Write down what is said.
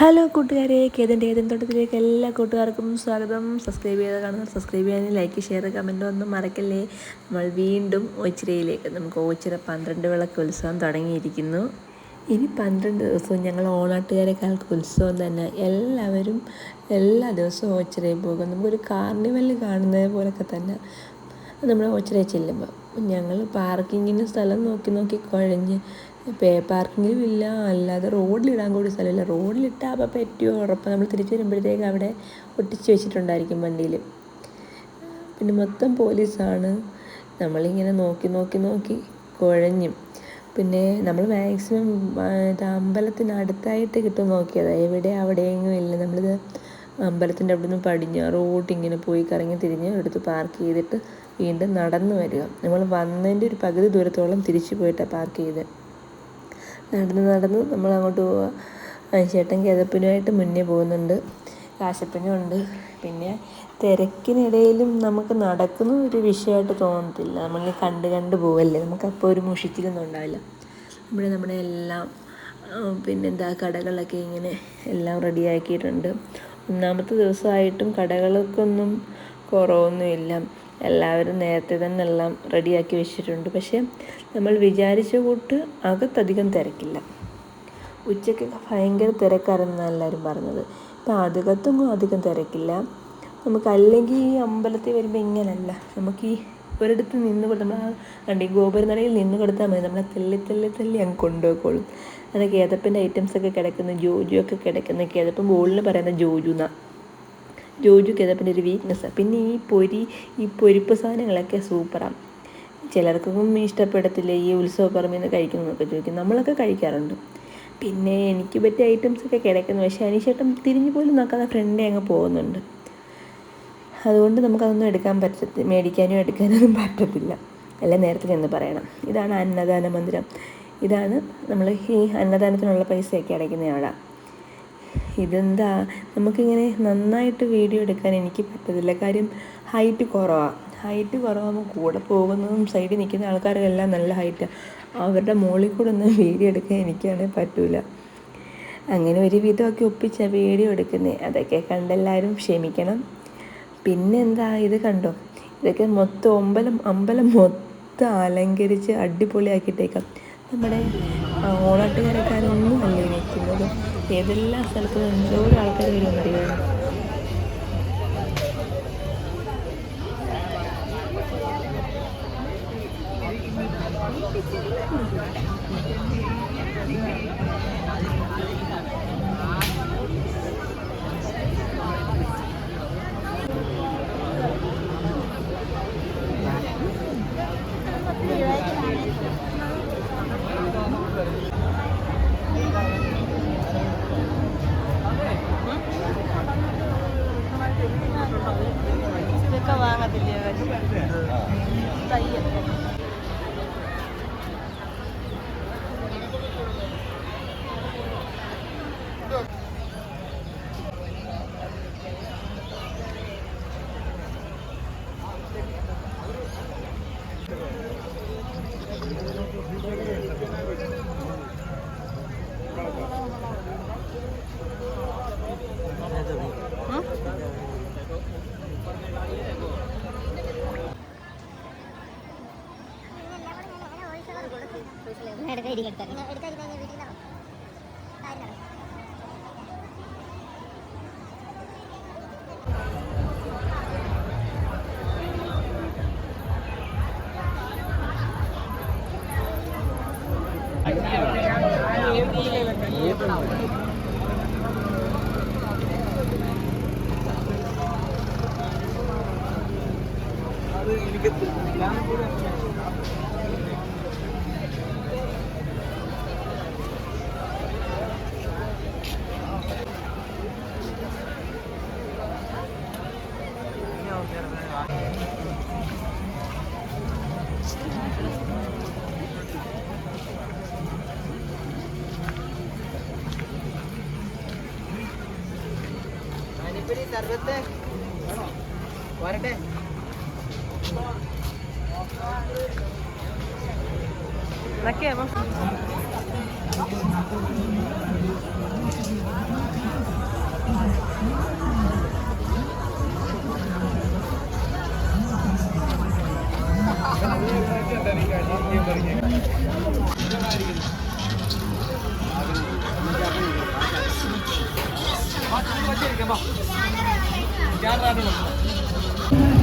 Hello കൂട്ടുകാരെ കേതിന്റെ ഏതും തോട്ടത്തിലേക്ക് എല്ലാ കൂട്ടുകാർക്കും സ്വാഗതം. സബ്സ്ക്രൈബ് ചെയ്ത് കാണുന്നവർ സബ്സ്ക്രൈബ് ചെയ്യാനും ലൈക്ക് ഷെയർ കമന്റ് ഒന്നും മറക്കല്ലേ? നമ്മൾ വീണ്ടും ഓച്ചിറയിലേക്ക് നമുക്ക് ഓച്ചിറ പന്ത്രണ്ട് വിളക്ക് ഉത്സവം തുടങ്ങിയിരിക്കുന്നു. ഇനി പന്ത്രണ്ട് ദിവസവും ഞങ്ങൾ ഓണാട്ടുകാരെക്കാൾക്ക് ഉത്സവം തന്നെ. എല്ലാവരും എല്ലാ ദിവസവും ഓച്ചിറയിൽ പോകും. നമുക്കൊരു കാർണിവൽ കാണുന്നത് പോലൊക്കെ തന്നെ നമ്മൾ ഓച്ചിറയിൽ ചെല്ലുമ്പോൾ ഞങ്ങൾ പാർക്കിങ്ങിന് സ്ഥലം നോക്കി നോക്കി കുഴഞ്ഞ്. പേ പാർക്കിങ്ങിലും ഇല്ല അല്ലാതെ റോഡിലിടാൻ കൂടി സ്ഥലമില്ല. റോഡിലിട്ടാൽ അപ്പം പറ്റുമോ ഉറപ്പ്. നമ്മൾ തിരിച്ചു വരുമ്പോഴത്തേക്ക് അവിടെ ഒട്ടിച്ച് വെച്ചിട്ടുണ്ടായിരിക്കും വണ്ടിയിൽ. പിന്നെ മൊത്തം പോലീസാണ് നമ്മളിങ്ങനെ നോക്കി നോക്കി നോക്കി കുഴഞ്ഞു. പിന്നെ നമ്മൾ മാക്സിമം അമ്പലത്തിനടുത്തായിട്ട് കിട്ടും നോക്കിയത്. എവിടെ അവിടെയെങ്കിലും ഇല്ല. നമ്മളിത് അമ്പലത്തിന്റെ അവിടെ നിന്ന് പടിഞ്ഞാറോട്ട് ഇങ്ങനെ പോയി കറങ്ങി തിരിഞ്ഞ് എടുത്ത് പാർക്ക് ചെയ്തിട്ട് വീണ്ടും നടന്നു വരിക. നമ്മൾ വന്നതിന്റെ ഒരു പകുതി ദൂരത്തോളം തിരിച്ചു പോയിട്ടാണ് പാർക്ക് ചെയ്ത്. നടന്ന് നടന്ന് നമ്മൾ അങ്ങോട്ട് പോവുക. ചേട്ടൻ കിതപ്പിനുമായിട്ട് മുന്നേ പോകുന്നുണ്ട്. കാശപ്പനും ഉണ്ട്. പിന്നെ തിരക്കിനിടയിലും നമുക്ക് നടക്കുന്ന ഒരു വിഷയമായിട്ട് തോന്നത്തില്ല. നമ്മൾ കണ്ട് കണ്ട് പോവല്ലേ? നമുക്കപ്പോൾ ഒരു മുഷിച്ചിലൊന്നും ഉണ്ടാവില്ല. ഇവിടെ നമ്മുടെ എല്ലാം പിന്നെന്താ കടകളൊക്കെ ഇങ്ങനെ എല്ലാം റെഡിയാക്കിയിട്ടുണ്ട് ഒന്നാമത്തെ ദിവസമായിട്ടും കടകൾക്കൊന്നും കുറവൊന്നുമില്ല. എല്ലാവരും നേരത്തെ തന്നെ എല്ലാം റെഡിയാക്കി വെച്ചിട്ടുണ്ട്. പക്ഷേ നമ്മൾ വിചാരിച്ച കൂട്ട് അകത്തധികം തിരക്കില്ല. ഉച്ചയ്ക്ക് ഭയങ്കര തിരക്കാരെന്നാണ് എല്ലാവരും പറഞ്ഞത്. ഇപ്പം അകത്തൊന്നും അധികം തിരക്കില്ല. നമുക്ക് അല്ലെങ്കിൽ ഈ അമ്പലത്തിൽ വരുമ്പോൾ ഇങ്ങനല്ല. നമുക്ക് ഈ ഒരിടത്ത് നിന്ന് കൊടുത്ത് നമ്മൾ കണ്ടി ഗോപുരനടയിൽ നിന്ന് കൊടുത്താൽ മതി. നമ്മളെ തെല്ലി തെല്ലി തെല്ലി അങ്ങ് കൊണ്ടുപോയിക്കോളും. അങ്ങനെ കേതപ്പിന്റെ ഐറ്റംസൊക്കെ കിടക്കുന്ന ജോജു ഒക്കെ കിടക്കുന്ന കേതപ്പം ബോളിന് പറയുന്ന ജോജു എന്നാണ് ജോജു പിന്നെ ഒരു വീക്ക്നെസ്സാണ് പിന്നെ ഈ പൊരി ഈ പൊരിപ്പ് സാധനങ്ങളൊക്കെ സൂപ്പറാണ് ചിലർക്കൊന്നും ഇഷ്ടപ്പെടത്തില്ല ഈ ഉത്സവപ്പറമ്പിൽ നിന്ന് കഴിക്കുന്നതൊക്കെ ചോദിക്കും. നമ്മളൊക്കെ കഴിക്കാറുണ്ട്. പിന്നെ എനിക്ക് പറ്റിയ ഐറ്റംസൊക്കെ കിടക്കുന്നു. പക്ഷേ അനീഷേട്ടൻ തിരിഞ്ഞു പോലും നോക്കാതെ ഫ്രണ്ടേ അങ്ങ് പോകുന്നുണ്ട്. അതുകൊണ്ട് നമുക്കതൊന്നും എടുക്കാൻ പറ്റത്തി മേടിക്കാനും എടുക്കാനൊന്നും പറ്റത്തില്ല. അല്ല നേരത്തെ ചെന്ന് പറയണം. ഇതാണ് അന്നദാന മന്ദിരം. ഇതാണ് നമ്മൾ ഈ അന്നദാനത്തിനുള്ള പൈസയൊക്കെ അടയ്ക്കുന്നയാളാണ് ഇതെന്താ? നമുക്കിങ്ങനെ നന്നായിട്ട് വീഡിയോ എടുക്കാൻ എനിക്ക് പറ്റത്തില്ല. കാര്യം ഹൈറ്റ് കുറവാണ് ഹൈറ്റ് കുറവാകുമ്പോൾ കൂടെ പോകുന്നതും സൈഡിൽ നിൽക്കുന്ന ആൾക്കാരെല്ലാം നല്ല ഹൈറ്റാണ് അവരുടെ മുകളിൽ കൂടെ ഒന്ന് വീഡിയോ എടുക്കാൻ എനിക്കാണെങ്കിൽ പറ്റില്ല അങ്ങനെ ഒരു വിധമൊക്കെ ഒപ്പിച്ച വീഡിയോ എടുക്കുന്നത് അതൊക്കെ കണ്ടെല്ലാവരും ക്ഷമിക്കണം. പിന്നെന്താ? ഇത് കണ്ടോ? ഇതൊക്കെ മൊത്തം അമ്പലം അമ്പലം മൊത്തം അലങ്കരിച്ച് അടിപൊളിയാക്കിയിട്ടേക്കാം. നമ്മുടെ ഓണാട്ടുകാരക്കാരൊന്നും അല്ലേ നിൽക്കുന്നത്? ഏതെല്ലാം സ്ഥലത്തും എന്തോരം ആൾക്കാർ വരുമെന്നറിയാമോ ഇതൊക്കെ റീഡിങ് എടുത്തായിരുന്നു എടുത്തായിരുന്നു വീട്ടിൽ നിന്നാണോ ആയിരുന്നു എനിക്ക് ഞാൻ സർവത്ത്. വരട്ടെ. ഇതൊക്കെയാണോ ആഗ്രഹിക്കുന്നു ஜாலியாக